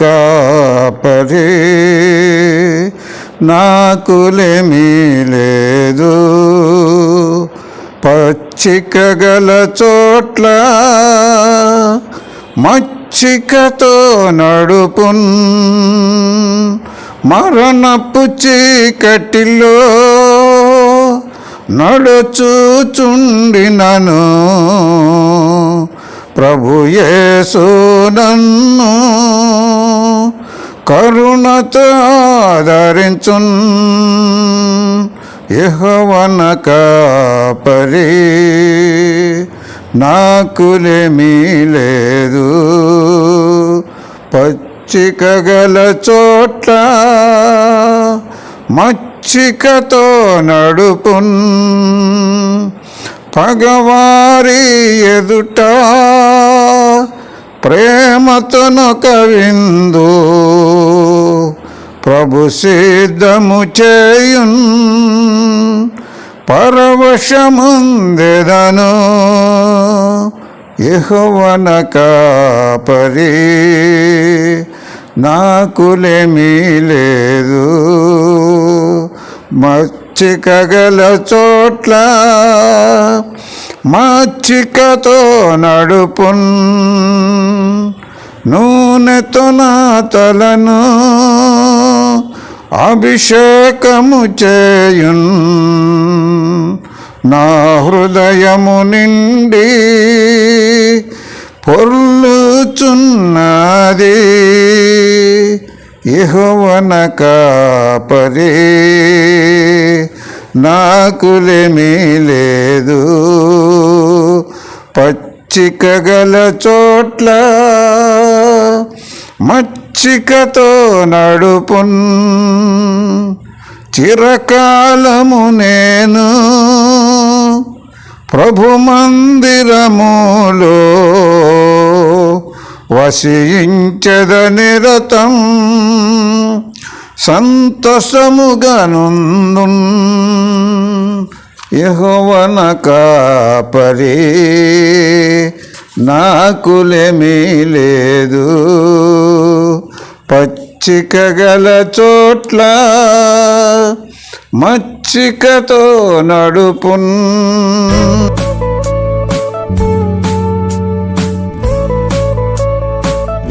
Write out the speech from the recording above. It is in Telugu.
కాపరి నాకులేమీ లేదు. పచ్చిక గల చోట్ల మచ్చికతో నడుపున్. మరణపు చీకటిలో నడుచుచుండినను. ప్రభుయేసు నన్ను కరుణతో ఆదరించున్. యహోవన కాపరి నాకులేమీ లేదు పచ్చిక గల చోట్ల మచ్చికతో నడుపున్. పగవారి ఎదుట ప్రేమతను కవిందు ప్రభు సిద్ధము చేయున్. పరవశముందెదను యహోవన కాపరి. నాకులేమీ లేదు మచ్చిక చికగల చోట్ల మాచికతో నడుపున్. నూనెతో నా తలను అభిషేకము చేయున్. నా హృదయము నిండి పొర్లుచున్నది. యెహోవన కాపరే నాకులేమీ లేదు పచ్చిక గల చోట్ల మచ్చికతో నడుపున్ చిరకాలము నేను ప్రభు మందిరములో ఆశయించదనిరతం నిరతం సంతసముగనుందు యహోవన కాపరి నాకులేమీ లేదు పచ్చిక గల చోట్ల మచ్చికతో నడుపున్.